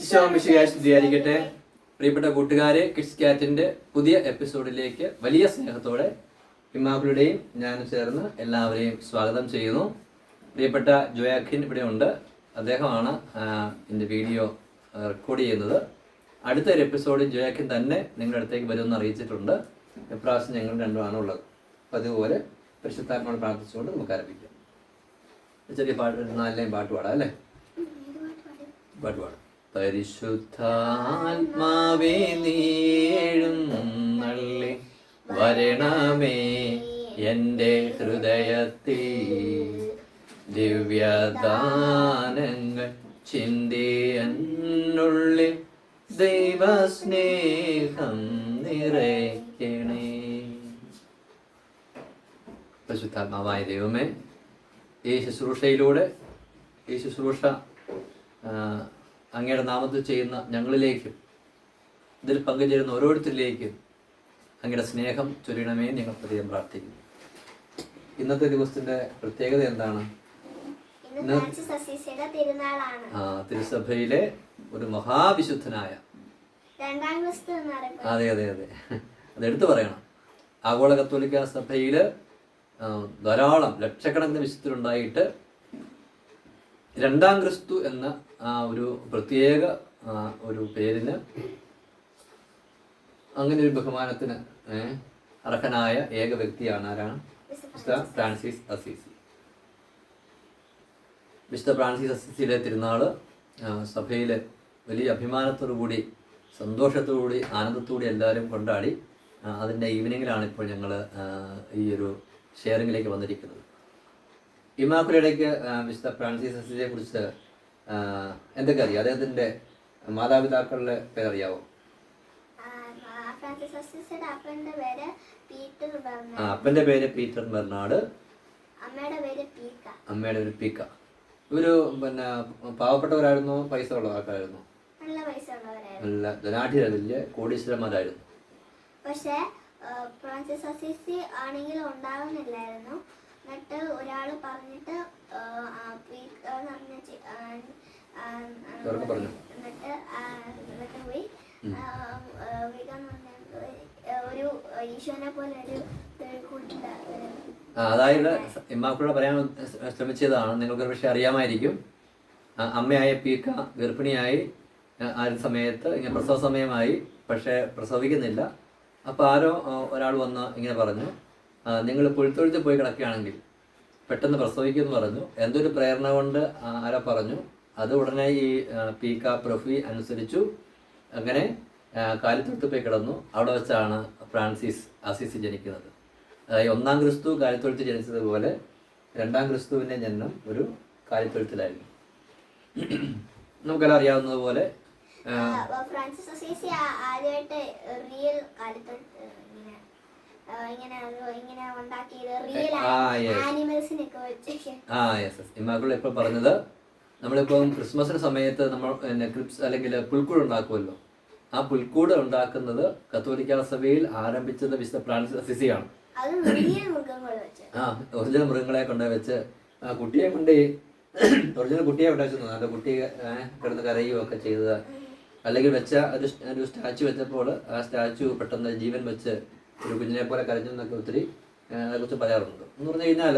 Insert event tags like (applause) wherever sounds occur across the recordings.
സ്തുതിയായിരിക്കട്ടെ. പ്രിയപ്പെട്ട കൂട്ടുകാരെ കിഡ്സ് ക്യാറ്റിന്റെ പുതിയ എപ്പിസോഡിലേക്ക് വലിയ സ്നേഹത്തോടെ ഇമാക്കളുടെയും ഞാനും ചേർന്ന് എല്ലാവരെയും സ്വാഗതം ചെയ്യുന്നു. പ്രിയപ്പെട്ട ജോയാഖിൻ ഇവിടെ ഉണ്ട്. അദ്ദേഹമാണ് എന്റെ വീഡിയോ റെക്കോർഡ് ചെയ്യുന്നത്. അടുത്ത ഒരു എപ്പിസോഡിൽ ജോയാഖിൻ തന്നെ നിങ്ങളുടെ അടുത്തേക്ക് വരുമെന്ന് അറിയിച്ചിട്ടുണ്ട്. ഇപ്രാവശ്യം ഞങ്ങൾ രണ്ടുമാണ് ഉള്ളത്. അപ്പം അതുപോലെ പരിശുദ്ധാത്മാവ് പ്രാർത്ഥിച്ചുകൊണ്ട് നമുക്ക് ആരംഭിക്കാം. ചെറിയ പാട്ട് നാലിലെയും പാട്ട് പാടാം അല്ലേ? പാട്ട് പാടാം. പരിശുദ്ധാത്മാവേ നീഴുന്നള്ളി വരണമേ. എന്റെ ഹൃദയത്തിൽ ദിവ്യദാനങ്ങൾ ചിന്തിയുള്ളിൽ ദൈവസ്നേഹം നിറയ്ക്കണേ. പരിശുദ്ധാത്മാവായ ദൈവമേ ഈ ശുശ്രൂഷയിലൂടെ ഈ ശുശ്രൂഷ അങ്ങയുടെ നാമത്തിൽ ചെയ്യുന്ന ഞങ്ങളിലേക്കും ഇതിൽ പങ്കുചേരുന്ന ഓരോരുത്തരിലേക്കും അങ്ങയുടെ സ്നേഹം ചൊരിയണമേ ഞങ്ങൾ പ്രതിയം പ്രാർത്ഥിക്കുന്നു. ഇന്നത്തെ ദിവസത്തിന്റെ പ്രത്യേകത എന്താണ്? ആ, തിരുസഭയിലെ ഒരു മഹാവിശുദ്ധനായ രണ്ടാം ക്രിസ്തു എന്നറിയപ്പെടുന്നു അതെ അതെ അതെ. അതെടുത്തു പറയണം. ആഗോള കത്തോലിക്ക സഭയിൽ ധാരാളം ലക്ഷക്കണക്കിന് വിശുദ്ധരുണ്ടായിട്ട് രണ്ടാം ക്രിസ്തു എന്ന ഒരു പ്രത്യേക ഒരു പേരിന് അങ്ങനെ ഒരു ബഹുമാനത്തിന് അർഹനായ ഏക വ്യക്തിയാണ് ആരാണ്? Mister Francis Assisi. Mister Francis അസീസിയുടെ തിരുനാൾ സഭയിൽ വലിയ അഭിമാനത്തോടു കൂടി സന്തോഷത്തോടു കൂടി ആനന്ദത്തോടെ എല്ലാവരും കൊണ്ടാടി ആ, അതിന്റെ ഈവനിങ്ങിലാണ് ഇപ്പോൾ ഞങ്ങൾ ഈ ഒരു ഷെയറിങ്ങിലേക്ക് വന്നിരിക്കുന്നത്. ഇമാക്കുലയുടെക്ക് മിസ്റ്റർ ഫ്രാൻസിസ് അസീസിയെ കുറിച്ച് ആ, എന്തൊക്കെ അറിയാം? അദ്ദേഹത്തിന്റെ മാതാപിതാക്കളുടെ പേരറിയാവോ? ആ, പേര് പീറ്റർ ബെർണാട് അമ്മയുടെ പേര് പീക്ക. ഇവർ പിന്നെ പാവപ്പെട്ടവരായിരുന്നു പൈസ ഉള്ള ആൾക്കാരായിരുന്നു. നല്ല ധനാഠ്യരല്ലേ കോടീശ്വരന്മാരായിരുന്നു. പക്ഷെ ഫ്രാൻസിസ് അസീസി ആണെങ്കിൽ ഉണ്ടാകുന്നില്ലായിരുന്നു എന്നിട്ട് ഒരാൾ പറഞ്ഞിട്ട് എന്നിട്ട് എന്നിട്ട് പോയി. ഒരു ഈശോനെ പോലെ ഒരു അതായത് ഇമ്മാക്കൂടെ പറയാൻ ശ്രമിച്ചതാണ്. നിങ്ങൾക്ക് പക്ഷേ അറിയാമായിരിക്കും. അമ്മയായ പീക്ക ഗർഭിണിയായി ആ, സമയത്ത് ഇങ്ങനെ പ്രസവ സമയമായി പക്ഷേ പ്രസവിക്കുന്നില്ല. അപ്പോൾ ആരോ ഒരാൾ വന്ന് ഇങ്ങനെ പറഞ്ഞു. നിങ്ങൾ പുൽത്തൊഴുത്തിൽ പോയി കിടക്കുകയാണെങ്കിൽ പെട്ടെന്ന് പ്രസവിക്കുമെന്ന് പറഞ്ഞു. എന്തൊരു പ്രേരണ കൊണ്ട് ആരാ പറഞ്ഞു? അത് ഉടനെ ഈ പീക്ക പ്രഫി അനുസരിച്ചു അങ്ങനെ കാലിത്തൊട്ട് പോയി കിടന്നു. അവിടെ വെച്ചാണ് ഫ്രാൻസിസ് അസീസി ജനിക്കുന്നത്. അതായത് ഒന്നാം ക്രിസ്തു കാലിത്തൊഴുത്ത് ജനിച്ചതുപോലെ രണ്ടാം ക്രിസ്തുവിന്റെ ജനനം ഒരു കാലിത്തൊഴുത്തിലായിരുന്നു നമുക്കെല്ലാം അറിയാവുന്നതുപോലെ ഫ്രാൻസിസ് അസീസി റിയൽ ഇങ്ങനെ ഇങ്ങനെ ഉണ്ടാക്കിയത് റിയൽ ആ, yes. ആനിമൽസിനൊക്കെ വെച്ച്. ആ യെസ് യെസ് ഇമ്മാക്കൾ ഇപ്പോൾ പറഞ്ഞത് നമ്മളിപ്പം ക്രിസ്മസിന് സമയത്ത് നമ്മൾ പിന്നെ ക്രിപ്സ് അല്ലെങ്കിൽ പുൽക്കൂട് ഉണ്ടാക്കുമല്ലോ. ആ പുൽക്കൂട് ഉണ്ടാക്കുന്നത് കത്തോലിക്ക സഭയിൽ ആരംഭിച്ചത് വിശുദ്ധ ഫ്രാൻസിസ് സിസിയാണ്. ആ ഒറിജിനൽ മൃഗങ്ങളെ കൊണ്ട് വെച്ച് ആ കുട്ടിയെ കൊണ്ട് ഒറിജിനൽ കുട്ടിയെ കൊണ്ട് വെച്ചു നല്ല കുട്ടിയെ കിടന്ന് കരയുകയോ ഒക്കെ ചെയ്തത്. അല്ലെങ്കിൽ വെച്ച ഒരു സ്റ്റാച്ചു വെച്ചപ്പോൾ ആ സ്റ്റാച്ചു പെട്ടെന്ന് ജീവൻ വെച്ച് ഒരു കുഞ്ഞിനെ പോലെ കരഞ്ഞു എന്നൊക്കെ ഒത്തിരി അതിനെക്കുറിച്ച് പറയാറുണ്ട്. എന്ന് പറഞ്ഞു കഴിഞ്ഞാൽ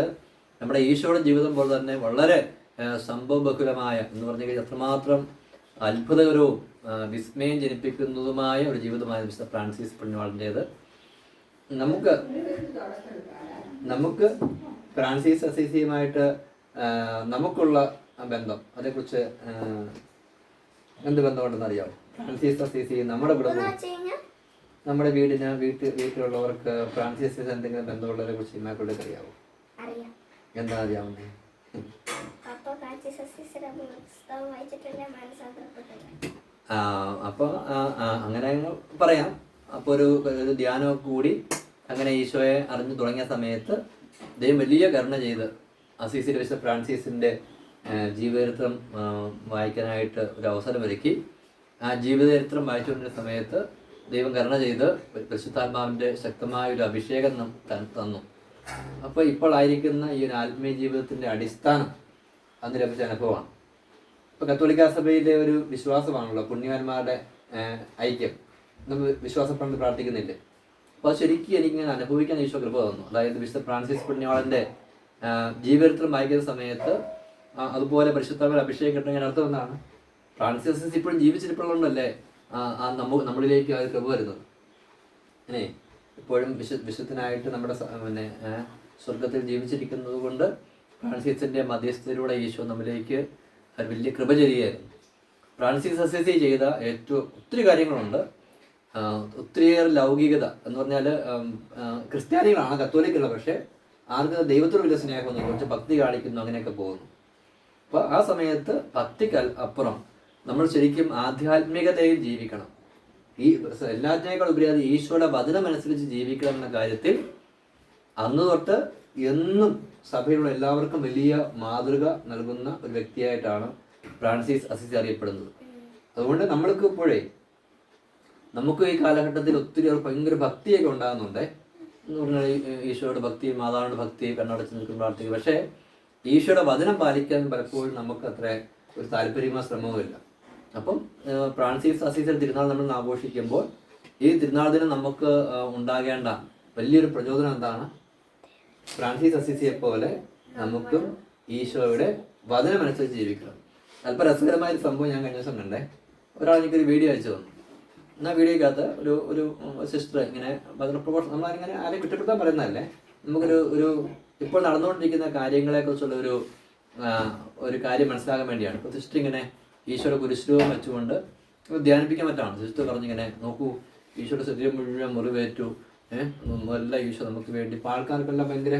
നമ്മുടെ ഈശോയുടെ ജീവിതം പോലെ തന്നെ വളരെ സംഭവബഹുലമായ എന്ന് പറഞ്ഞു കഴിഞ്ഞാൽ അത്രമാത്രം അത്ഭുതകരവും വിസ്മയം ജനിപ്പിക്കുന്നതുമായ ഒരു ജീവിതമായ മിസ്റ്റർ ഫ്രാൻസിസ് പുണ്യവാളിന്റേത് നമുക്ക് നമുക്ക് ഫ്രാൻസിസ് അസീസിയുമായിട്ട് നമുക്കുള്ള ബന്ധം അതേക്കുറിച്ച് എന്ത് ബന്ധമുണ്ടെന്ന് അറിയാമോ ഫ്രാൻസിസ് അസീസി നമ്മുടെ കൂടെ കുടുംബം നമ്മുടെ വീടിന് വീട്ടിൽ വീട്ടിലുള്ളവർക്ക് ഫ്രാൻസിസ് എന്തെങ്കിലും ബന്ധമുള്ളവരെ കുറിച്ച് ഇമാക്കളുടെ അറിയാമോ അറിയാം. എന്താ അറിയാവുന്നത് അപ്പൊ അപ്പോൾ അങ്ങനെ അങ്ങ് പറയാം. അപ്പോൾ ഒരു ഒരു ധ്യാനമൊക്കെ കൂടി അങ്ങനെ ഈശോയെ അറിഞ്ഞു തുടങ്ങിയ സമയത്ത് ദൈവം വലിയ കരുണ ചെയ്ത് അസീസിൽ വെച്ച ഫ്രാൻസിസിന്റെ ജീവചരിത്രം വായിക്കാനായിട്ട് ഒരു അവസരം ഒരുക്കി. ആ ജീവചരിത്രം വായിച്ചുകൊണ്ടിരുന്ന സമയത്ത് ദൈവം കരുണ ചെയ്ത് ഒരു പരിശുദ്ധാത്മാവിന്റെ ശക്തമായ ഒരു അഭിഷേകം തന്നു. അപ്പോൾ ഇപ്പോൾ ആയിരിക്കുന്ന ഈ ഒരു ആത്മീയ ജീവിതത്തിന്റെ അടിസ്ഥാനം അന്ന് ലഭിച്ച അനുഭവമാണ്. ഇപ്പൊ കത്തോലിക്ക സഭയിലെ ഒരു വിശ്വാസമാണല്ലോ പുണ്യവാന്മാരുടെ ഐക്യം. നമ്മൾ വിശ്വാസപ്പെട്ട് പ്രാർത്ഥിക്കുന്നില്ലേ? അപ്പോൾ ശരിക്കും എനിക്കിങ്ങനെ അനുഭവിക്കാൻ ഈശോ കൃപ തന്നു. അതായത് വിശുദ്ധ ഫ്രാൻസിസ് പുണ്യവാളന്റെ ജീവചരിത്രം വായിക്കുന്ന സമയത്ത് അതുപോലെ പരിശുദ്ധ അഭിഷേകം കിട്ടുന്ന അർത്ഥം എന്താണ്? ഫ്രാൻസിസ് ഇപ്പോഴും ജീവിച്ചിരിപ്പുള്ളതുകൊണ്ടല്ലേ ആ, നമ്മ നമ്മളിലേക്ക് ആ കൃപ വരുന്നത് അല്ലേ ഇപ്പോഴും വിശു വിശുദ്ധനായിട്ട് നമ്മുടെ പിന്നെ സ്വർഗത്തിൽ ജീവിച്ചിരിക്കുന്നത് കൊണ്ട് ഫ്രാൻസിസിന്റെ മധ്യസ്ഥതയിലൂടെ ഈശോ നമ്മിലേക്ക് ഒരു വലിയ കൃപ ചെയ്യുകയായിരുന്നു ഫ്രാൻസിസ് അസേസി ചെയ്ത ഏറ്റവും ഒത്തിരി കാര്യങ്ങളുണ്ട്. ഒത്തിരിയേറെ ലൗകികത എന്ന് പറഞ്ഞാൽ ക്രിസ്ത്യാനികളാണ് കത്തോലിക്കുള്ള പക്ഷേ ആർക്ക് ദൈവത്തോട് വലിയ സ്നേഹമൊന്നും കുറച്ച് ഭക്തി കാണിക്കുന്നു അങ്ങനെയൊക്കെ പോകുന്നു. അപ്പോൾ ആ സമയത്ത് ഭക്തിക്കൽ അപ്പുറം നമ്മൾ ശരിക്കും ആധ്യാത്മികതയിൽ ജീവിക്കണം. ഈ എല്ലാത്തിനേക്കാൾ ഉപരി അത് ഈശോയുടെ വചനം അനുസരിച്ച് ജീവിക്കണം എന്ന കാര്യത്തിൽ അന്ന് തൊട്ട് എന്നും സഭയിലുള്ള എല്ലാവർക്കും വലിയ മാതൃക നൽകുന്ന ഒരു വ്യക്തിയായിട്ടാണ് ഫ്രാൻസിസ് അസിസ് അറിയപ്പെടുന്നത്. അതുകൊണ്ട് നമ്മൾക്ക് ഇപ്പോഴേ നമുക്ക് ഈ കാലഘട്ടത്തിൽ ഒത്തിരി ഒരു ഭയങ്കര ഭക്തിയൊക്കെ ഉണ്ടാകുന്നുണ്ട്. എന്ന് പറഞ്ഞാൽ ഈശോയുടെ ഭക്തി മാതാവിന്റെ ഭക്തി കണ്ണടച്ച് നിൽക്കുന്ന പ്രാർത്ഥിക്കും. പക്ഷേ ഈശോയുടെ വചനം പാലിക്കാൻ പലപ്പോഴും നമുക്ക് അത്ര ഒരു താല്പര്യമോ ശ്രമമോ ഇല്ല. അപ്പം ഫ്രാൻസിസ് അസീസിന്റെ തിരുനാൾ നമ്മൾ ആഘോഷിക്കുമ്പോൾ ഈ തിരുനാൾ ദിനം നമുക്ക് ഉണ്ടാകേണ്ട വലിയൊരു പ്രചോദനം എന്താണ്? ഫ്രാൻസിസ് അസീസിയെ പോലെ നമുക്കും ഈശോയുടെ വചനമനുസരിച്ച് ജീവിക്കണം. അല്പം രസകരമായ ഒരു സംഭവം ഞാൻ കഴിഞ്ഞ ദിവസം കണ്ടേ. ഒരാൾ എനിക്കൊരു വീഡിയോ അയച്ചു തന്നു. എന്നാൽ വീഡിയോക്കകത്ത് ഒരു ഒരു സിസ്റ്റർ ഇങ്ങനെ വചന നമ്മളങ്ങനെ ആരെയും കുറ്റപ്പെടുത്താൻ പറയുന്നതല്ലേ? നമുക്കൊരു ഒരു ഇപ്പോൾ നടന്നുകൊണ്ടിരിക്കുന്ന കാര്യങ്ങളെക്കുറിച്ചുള്ള ഒരു ഒരു കാര്യം മനസ്സിലാക്കാൻ വേണ്ടിയാണ്. ഇപ്പോൾ സിസ്റ്റർ ഇങ്ങനെ ഈശോയുടെ കുരിശുരൂപം വെച്ചുകൊണ്ട് ധ്യാനിപ്പിക്കാൻ പറ്റാണ്. സിസ്റ്റർ പറഞ്ഞിങ്ങനെ നോക്കൂ ഈശോയുടെ ശരീരം മുഴുവൻ മുറിവേറ്റു. ഏഹ് എല്ലാം ഈശോ നമുക്ക് വേണ്ടി. ഇപ്പോൾ ആൾക്കാർക്കെല്ലാം ഭയങ്കര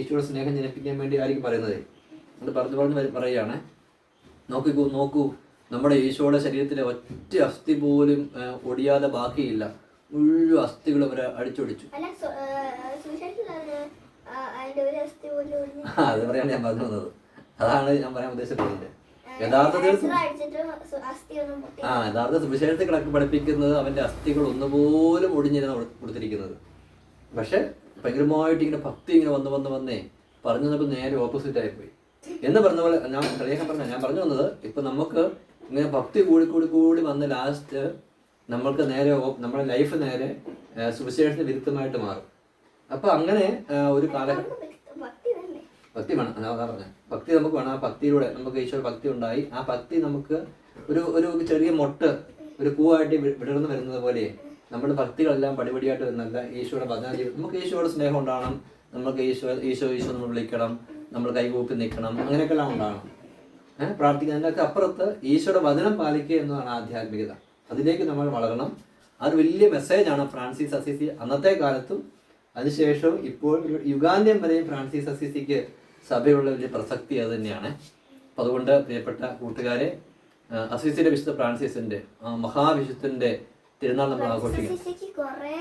ഈശോയുടെ സ്നേഹം ജനിപ്പിക്കാൻ വേണ്ടി ആയിരിക്കും പറയുന്നത്. അത് പറഞ്ഞു പറഞ്ഞ് പറയുകയാണ് നോക്കിക്കൂ നോക്കൂ നമ്മുടെ ഈശോയുടെ ശരീരത്തിലെ ഒറ്റ അസ്ഥി പോലും ഒടിയാതെ ബാക്കിയില്ല. മുഴുവൻ അസ്ഥികൾ അവരെ അടിച്ചൊടിച്ചു. അത് (laughs) പറയാണ് ഞാൻ പറഞ്ഞു വന്നത്. അതാണ് ഞാൻ പറയാൻ ഉദ്ദേശിച്ചത്. യഥാർത്ഥത്തിൽ ആ യഥാർത്ഥ സുവിശേഷത്തെ കിടക്ക് പഠിപ്പിക്കുന്നത് അവന്റെ അസ്ഥികൾ ഒന്നുപോലും ഒടിഞ്ഞിരുന്ന കൊടുത്തിരിക്കുന്നത്. പക്ഷെ ഭയങ്കരമായിട്ട് ഇങ്ങനെ ഭക്തി ഇങ്ങനെ വന്ന് വന്ന് വന്നേ പറഞ്ഞു വന്നപ്പോൾ നേരെ ഓപ്പോസിറ്റ് ആയിപ്പോയി. എന്ന് പറഞ്ഞ പോലെ ഞാൻ കളിയാക്കാൻ പറഞ്ഞ ഞാൻ പറഞ്ഞു വന്നത് ഇപ്പൊ നമുക്ക് ഇങ്ങനെ ഭക്തി കൂടി കൂടി കൂടി വന്ന് ലാസ്റ്റ് നമ്മൾക്ക് നേരെ നമ്മുടെ ലൈഫ് നേരെ സുവിശേഷത്തിന് വിരുദ്ധമായിട്ട് മാറും. അപ്പൊ അങ്ങനെ ഒരു കാലഘട്ടം നമുക്ക് ഭക്തി- ഭക്തി വേണ്ടേ ഭക്തി വേണം അതാ പറഞ്ഞത് ഭക്തി നമുക്ക് വേണം. ആ ഭക്തിയിലൂടെ നമുക്ക് ഈശ്വര ഭക്തി ഉണ്ടായി. ആ ഭക്തി നമുക്ക് ഒരു ഒരു ചെറിയ മൊട്ട് ഒരു പൂവായിട്ട് വിടർന്നു വരുന്നത് പോലെ നമ്മുടെ ഭക്തികളെല്ലാം പടിപടിയായിട്ട് വരുന്നല്ല ഈശോയുടെ ഭജന ജീവിതം. നമുക്ക് ഈശോയുടെ സ്നേഹം ഉണ്ടാകണം. നമുക്ക് ഈശോ ഈശോ ഈശോ നമ്മൾ വിളിക്കണം. നമ്മൾ കൈകൂപ്പി നിൽക്കണം. അങ്ങനെയൊക്കെല്ലാം ഉണ്ടാകണം. ഏഹ് പ്രാർത്ഥിക്കുന്നതിനൊക്കെ അപ്പുറത്ത് ഈശോയുടെ വചനം പാലിക്കുക എന്നതാണ് ആധ്യാത്മികത. അതിലേക്ക് നമ്മൾ വളരണം. അത് വലിയ മെസ്സേജാണ് ഫ്രാൻസിസ് അസിസി അന്നത്തെ കാലത്തും. അതിനുശേഷവും ഇപ്പോൾ യുഗാന്ത്യം വരെയും ഫ്രാൻസിസ് അസിസിക്ക് സഭയുള്ള വലിയ പ്രസക്തി അത് തന്നെയാണ്. അപ്പം അതുകൊണ്ട് പ്രിയപ്പെട്ട കൂട്ടുകാരെ അസീസിന്റെ വിശുദ്ധ ഫ്രാൻസിസിന്റെ ആ മഹാവിശുദ്ധന്റെ തിരുനാൾ നമ്മൾ ആഘോഷിക്കും. സിസിക്ക് കൊറേ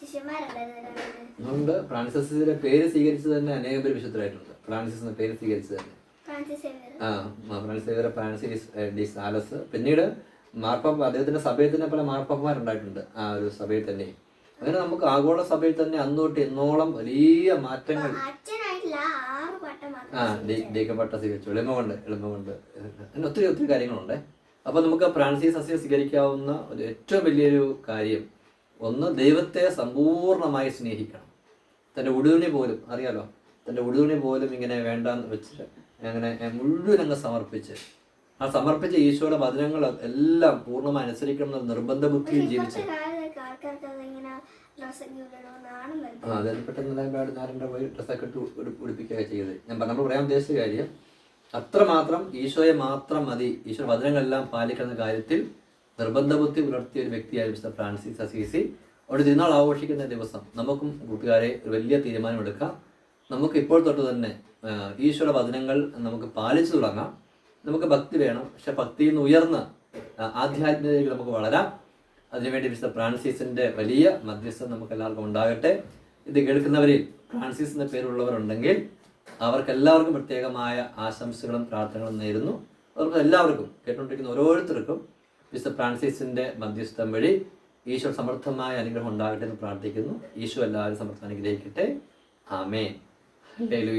ശിഷ്യന്മാരുണ്ടായിരുന്നു രാവിലെ. അതുകൊണ്ട് ഫ്രാൻസിസ് അസിസിയുടെ പേര് സ്വീകരിച്ചത് തന്നെ അനേകം പേര് വിശുദ്ധരായിട്ടുണ്ട്. ഫ്രാൻസിസ് എന്ന പേര് സ്വീകരിച്ചത് തന്നെ. ആ France Francis Francis de Sales. പിന്നീട് മാർപ്പാപ്പ അദ്ദേഹത്തിന്റെ സഭയിൽ തന്നെ പല മാർപ്പാപ്പമാരുണ്ടായിട്ടുണ്ട് ആ ഒരു സഭയിൽ തന്നെ. അങ്ങനെ നമുക്ക് ആഗോള സഭയിൽ തന്നെ അന്നോട്ട് എന്നോളം വലിയ മാറ്റങ്ങൾ ആ ഡീക്കപ്പെട്ട സ്വീകരിച്ചു എളിമ കൊണ്ട് എളിമ കൊണ്ട് അങ്ങനെ ഒത്തിരി ഒത്തിരി കാര്യങ്ങളുണ്ട്. അപ്പൊ നമുക്ക് പ്രാൺസി സസ്യം സ്വീകരിക്കാവുന്ന ഒരു ഏറ്റവും വലിയൊരു കാര്യം ഒന്ന് ദൈവത്തെ സമ്പൂർണമായി സ്നേഹിക്കണം. തന്റെ ഉടുതുണി പോലും അറിയാലോ? തന്റെ ഉടുതുണി പോലും ഇങ്ങനെ വേണ്ടാന്ന് വെച്ചിട്ട് അങ്ങനെ മുഴുവൻ അങ്ങ് സമർപ്പിച്ച് ആ സമർപ്പിച്ച ഈശോയുടെ വചനങ്ങൾ എല്ലാം പൂർണമായി അനുസരിക്കണം നിർബന്ധ ബുദ്ധിയിൽ ജീവിച്ച് ആ അതായത് പെട്ടെന്ന് പാട് നാരന്റെ പോയി ഡ്രസ്സൊക്കെ ഇട്ട് ഉടു- ഉടുപ്പിക്കുകയൊക്കെ ചെയ്തത് ഞാൻ നമ്മൾ പറയാൻ ഉദ്ദേശിച്ച കാര്യം അത്രമാത്രം ഈശോയെ മാത്രം മതി. ഈശോ വചനങ്ങളെല്ലാം പാലിക്കുന്ന കാര്യത്തിൽ നിർബന്ധ ബുദ്ധി പുലർത്തിയ ഒരു വ്യക്തിയായ മിസ്റ്റർ ഫ്രാൻസിസ് അസീസി. അവിടെ തിരുനാൾ ആഘോഷിക്കുന്ന ദിവസം നമുക്കും കൂട്ടുകാരെ ഒരു വലിയ തീരുമാനമെടുക്കാം. നമുക്ക് ഇപ്പോൾ തൊട്ട് തന്നെ ഈശോയുടെ വചനങ്ങൾ നമുക്ക് പാലിച്ചു തുടങ്ങാം. നമുക്ക് ഭക്തി വേണം. പക്ഷെ ഭക്തിയിൽ നിന്ന് ഉയർന്ന് ആധ്യാത്മികതയിൽ നമുക്ക് വളരാം. അതിനുവേണ്ടി മിസ്റ്റർ ഫ്രാൻസിസിന്റെ വലിയ മധ്യസ്ഥം നമുക്ക് എല്ലാവർക്കും ഉണ്ടാകട്ടെ. ഇത് കേൾക്കുന്നവരിൽ ഫ്രാൻസിസ് എന്ന പേരുള്ളവരുണ്ടെങ്കിൽ അവർക്ക് എല്ലാവർക്കും പ്രത്യേകമായ ആശംസകളും പ്രാർത്ഥനകളും നേരുന്നു. അവർക്ക് എല്ലാവർക്കും കേട്ടുകൊണ്ടിരിക്കുന്ന ഓരോരുത്തർക്കും മിസ്റ്റർ ഫ്രാൻസിസിന്റെ മധ്യസ്ഥം വഴി ഈശോ സമർത്ഥമായ അനുഗ്രഹം ഉണ്ടാകട്ടെ എന്ന് പ്രാർത്ഥിക്കുന്നു. ഈശോ എല്ലാവരും സമർത്ഥം അനുഗ്രഹിക്കട്ടെ. ആമേ അല്ലെങ്കിൽ